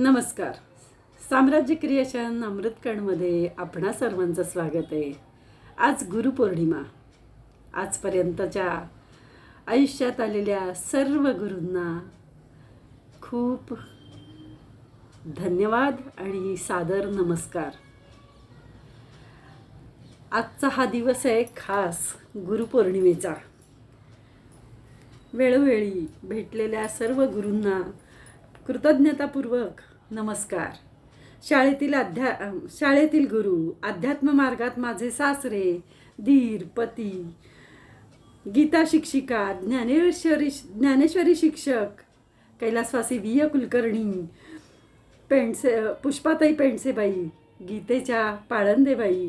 नमस्कार. साम्राज्य क्रिएशन अमृतकणमध्ये आपणा सर्वांचं स्वागत आहे. आज गुरुपौर्णिमा. आजपर्यंतच्या आयुष्यात आलेल्या सर्व गुरूंना खूप धन्यवाद आणि सादर नमस्कार. आजचा हा दिवस आहे खास गुरुपौर्णिमेचा. वेळोवेळी भेटलेल्या सर्व गुरूंना कृतज्ञतापूर्वक नमस्कार. शाळेतील अध्या शाळेतील गुरु अध्यात्म मार्गात माझे सासरे धीर पती गीता शिक्षिका ज्ञानेश्वरी ज्ञानेश्वरी शिक्षक कैलासवासी विय कुलकर्णी पेंडसे पुष्पाताई पेंडसेबाई गीतेच्या पाळंदेबाई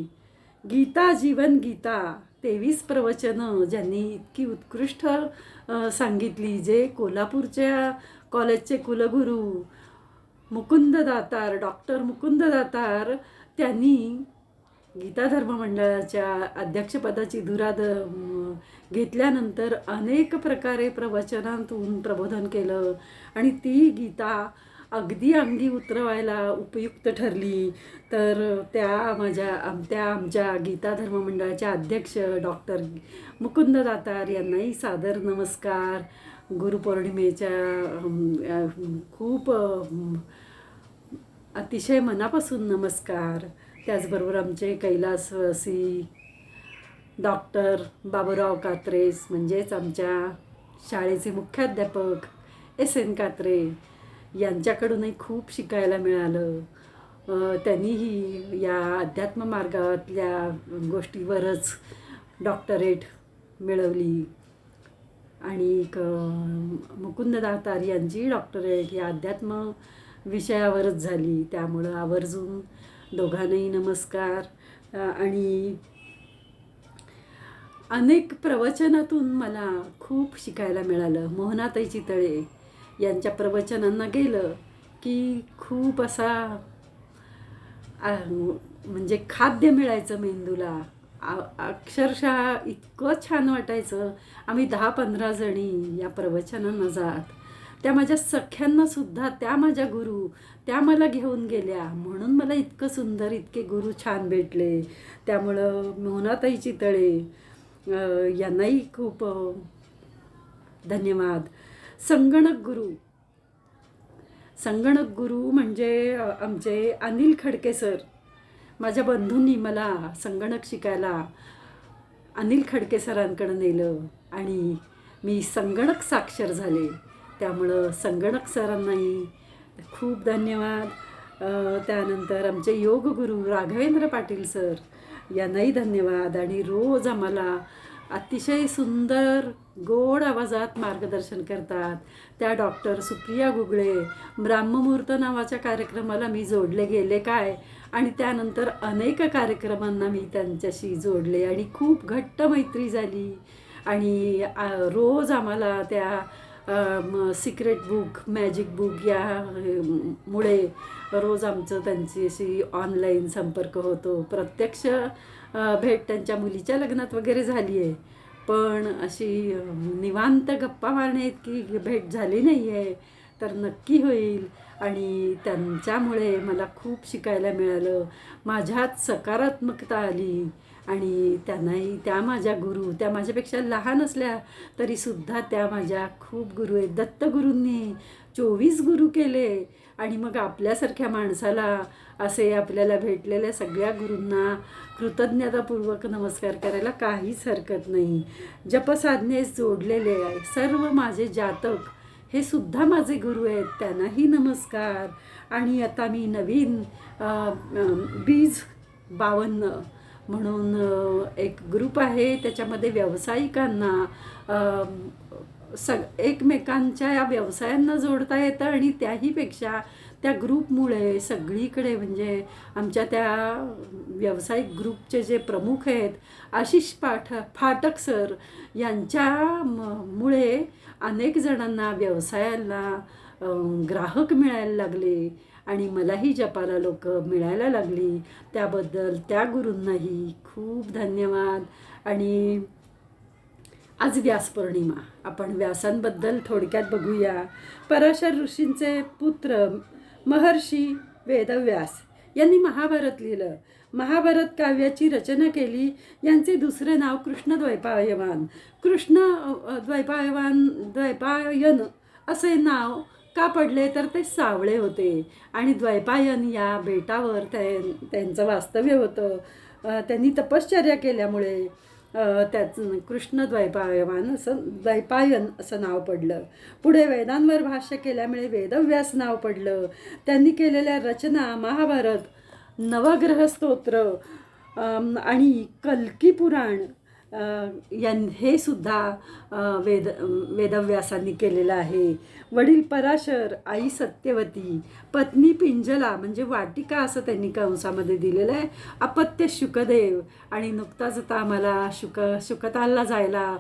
गीता जीवन गीता तेवीस प्रवचनं ज्यांनी इतकी उत्कृष्ट सांगितली जे कोल्हापूरच्या कॉलेजचे कुलगुरू मुकुंद दातार डॉक्टर मुकुंद दातार त्यांनी गीता धर्म मंडळाच्या अध्यक्षपदाची धुरा घेतल्यानंतर अनेक प्रकारे प्रवचनातून प्रबोधन केलं. आणि ती गीता अगदी अंगी उतरवायला उपयुक्त ठरली. तर त्या माझ्या आम- त्या आमच्या गीता धर्म मंडळाच्या अध्यक्ष डॉक्टर मुकुंद दातार यांनाही सादर नमस्कार. गुरुपौर्णिमेच्या खूप अतिशय मनापासून नमस्कार. त्याचबरोबर आमचे कैलासवासी डॉक्टर बाबूराव कात्रेस म्हणजेच आमच्या शाळेचे मुख्याध्यापक एस एन कात्रे यांच्याकडूनही खूप शिकायला मिळालं. त्यांनीही या अध्यात्म मार्गातल्या गोष्टीवरच डॉक्टरेट मिळवली. आणि एक मुकुंद दातार यांची डॉक्टरेट ही अध्यात्म विषयावरच झाली. त्यामुळं आवर्जून दोघांनाही नमस्कार. आणि अनेक प्रवचनातून मला खूप शिकायला मिळालं. मोहनाताई चितळे यांच्या प्रवचनांना गेलं की खूप असा म्हणजे खाद्य मिळायचं मेंदूला. आ- अक्षरशः इतकं छान वाटायचं. आम्ही दहा पंधरा जणी या प्रवचनांना जात. त्या माझ्या सख्यांनासुद्धा त्या माझ्या गुरु त्या मला घेऊन गेल्या. म्हणून मला इतकं सुंदर इतके गुरु छान भेटले. त्यामुळं मोहनाताई चितळे यांनाही खूप धन्यवाद. संगणक गुरु. संगणक गुरु म्हणजे आमचे अनिल खडके सर माझ्या बंधूंनी मला संगणक शिकायला अनिल खडके सरांकडं नेलं आणि मी संगणक साक्षर झाले. त्यामुळं संगणक सरांनाही खूप धन्यवाद. त्यानंतर आमचे योगगुरू राघवेंद्र पाटील सर यांनाही धन्यवाद आणि रोज आम्हाला अतिशय सुंदर गोड आवाजात मार्गदर्शन करतात. त्या डॉक्टर सुप्रिया गुगळे ब्राह्ममुहूर्त नावाच्या कार्यक्रमाला मी जोडले गेले काय? आणि त्यानंतर अनेक कार्यक्रमांना मी त्यांच्याशी जोडले आणि खूप घट्ट मैत्री झाली. आणि रोज आम्हाला त्या सिक्रेट बुक मॅजिक बुक या मुळे रोज आमचं त्यांच्याशी ऑनलाईन संपर्क होतो. प्रत्यक्ष भेट त्यांच्या मुलीच्या लग्नात वगैरे झाली आहे. पण अशी निवांत गप्पा मारणे इतकी भेट झाली नाही आहे तर नक्की होईल. आणि त्यांच्यामुळे मला खूप शिकायला मिळालं. माझ्यात सकारात्मकता आली. आणि त्यांनाही त्या माझ्या गुरु त्या माझ्यापेक्षा लहान असल्या तरीसुद्धा त्या माझ्या खूप गुरु आहेत. दत्तगुरूंनी चोवीस गुरु केले आणि मग आपल्यासारख्या माणसाला असे आपल्याला भेटलेल्या सगळ्या गुरूंना कृतज्ञतापूर्वक नमस्कार करायला काहीच हरकत नाही. जपसाधनेस जोडलेले आहे सर्व माझे जातक हे सुद्धा माझे गुरु आहेत. त्यांनाही नमस्कार. आणि आता मी नवीन वीज बीज बावन्न म्हणून एक ग्रुप आहे त्याच्यामध्ये व्यावसायिकांना सग एकमेकांच्या या व्यवसायांना जोडता येतं आणि त्याहीपेक्षा त्या ग्रुपमुळे सगळीकडे म्हणजे आमच्या त्या व्यावसायिक ग्रुपचे जे प्रमुख आहेत आशिष पाठ फाटक सर यांच्या म- मुळे अनेक जणांना व्यवसायाला ग्राहक मिळायला लागले. आणि मलाही जपाला लोक मिळायला लागली. त्याबद्दल त्या गुरूंनाही खूप धन्यवाद. आणि आज व्यास पौर्णिमा आपण व्यासांबद्दल थोडक्यात बघूया. पराशर ऋषींचे पुत्र महर्षी वेदव्यास यांनी महाभारत लिहिलं. महाभारत काव्याची रचना केली. यांचे दुसरे नाव कृष्ण द्वैपायवान. कृष्ण द्वैपायवान द्वैपायन असे नाव का पडले तर ते सावळे होते. आणि द्वैपायन या बेटावर त्या त्यांचं वास्तव्य होतं. त्यांनी तपश्चर्या केल्यामुळे त्याच कृष्ण द्वैपायवान असं द्वैपायन असं नाव पडलं. पुढे वेदांवर भाष्य केल्यामुळे वेदव्यास नाव पडलं. त्यांनी केलेल्या रचना महाभारत नवग्रह स्तोत्र आणि कल्की पुराण यां हे सुद्धा वेद वेदव्यासांनी केलेलं आहे. वडील पराशर आई सत्यवती पत्नी पिंजला म्हणजे वाटिका असं त्यांनी कंसामध्ये दिलेलं आहे. अपत्य शुकदेव आणि नुकताच आता आम्हाला शुक शुकतालला जायला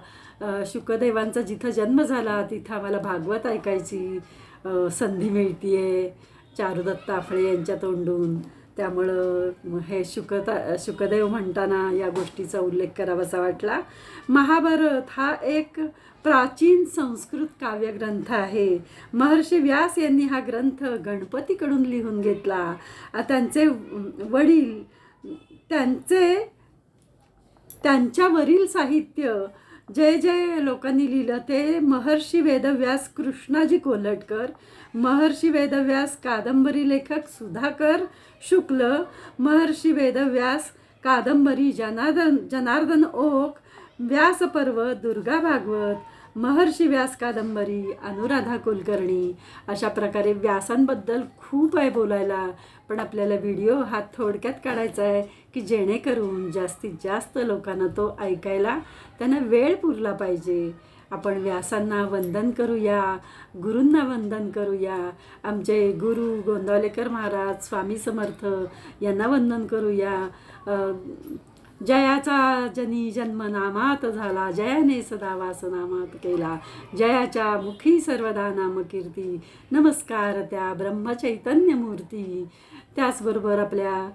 शुकदेवांचा जिथं जन्म झाला तिथं आम्हाला भागवत ऐकायची अ, संधी मिळतीये. चारुदत्त आफळे यांच्या तोंडून. त्यामुळं हे शुकता शुकदेव म्हणताना या गोष्टीचा उल्लेख करावासा वाटला. महाभारत हा एक प्राचीन संस्कृत काव्यग्रंथ आहे. महर्षी व्यास यांनी हा ग्रंथ गणपतीकडून लिहून घेतला. त्यांचे वडील त्यांचे त्यांच्यावरील साहित्य जे जे लोकांनी लिहिलं ते महर्षी वेदव्यास कृष्णाजी कोल्हटकर महर्षी वेदव्यास कादंबरी लेखक सुधाकर शुक्ल महर्षी वेदव्यास कादंबरी जनार्दन जनार्दन ओक व्यासपर्व दुर्गा भागवत महर्षी व्यास कादंबरी अनुराधा कुलकर्णी अशा प्रकारे व्यासांबद्दल खूप आहे बोलायला. पण आपल्याला व्हिडिओ हा थोडक्यात काढायचा आहे की जेणेकरून जास्तीत जास्त लोकांना तो ऐकायला त्यांना वेळ पुरला पाहिजे. आपण व्यासांना वंदन करूया गुरूंना वंदन करूया. आमचे गुरु गोंदावलेकर महाराज स्वामी समर्थ यांना वंदन करूया. जयाचा जनी जन्म नामात झाला जयाने सदा वासनामात केला. जयाच्या मुखी सर्वदा नामकीर्ती नमस्कार त्या ब्रह्मचैतन्य मूर्ती त्याचबरोबर आपल्या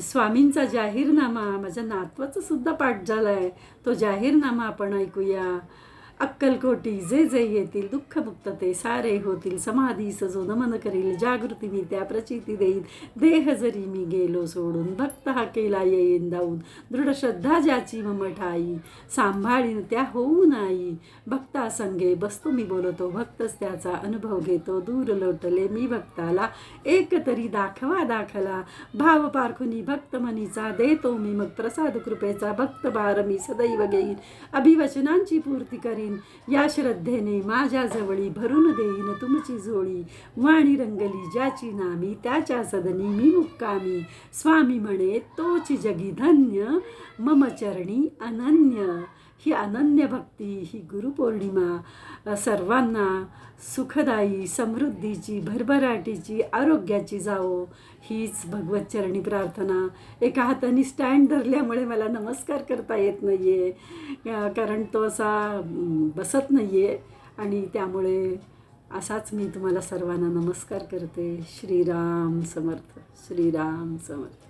स्वामींचा जाहीरनामा माझ्या नातवाचा सुद्धा पाठ झाला आहे तो जाहीरनामा आपण ऐकूया. अक्कलकोटी जे जे येतील दुःखमुक्त ते सारे होतील समाधी सजो नमन करील जागृती मी त्या प्रचिती देईन देह जरी मी गेलो सोडून भक्त हा केला येईन दाऊन दृढ श्रद्धा ज्याची मम ठाई सांभाळीन त्या होऊ नाही. भक्ता संगे बसतो मी बोलतो भक्तच त्याचा अनुभव घेतो. दूर लोटले मी भक्ताला एक तरी दाखवा दाखला. भाव पारखुनी भक्त मनीचा देतो मी मग प्रसाद कृपेचा. भक्त बार मी सदैव घेईन. अभिवचनांची पूर्ती करीन. या श्रद्धेने माझ्या जवळी भरून देईन तुमची जोडी. वाणी रंगली ज्याची नामी त्याच्या सदनी मी मुक्कामी. स्वामी म्हणे तोची जगी धन्य मम चरणी अनन्य. ही अनन्य भक्ती ही गुरुपौर्णिमा सर्वांना सुखदायी समृद्धीची भरभराटीची आरोग्याची जावो हीच भगवतचरणी प्रार्थना. एका हाताने स्टँड धरल्यामुळे मला नमस्कार करता येत नाही आहे कारण तो असा बसत नाही आहे आणि त्यामुळे असाच मी तुम्हाला सर्वांना नमस्कार करते. श्रीराम समर्थ श्रीराम समर्थ.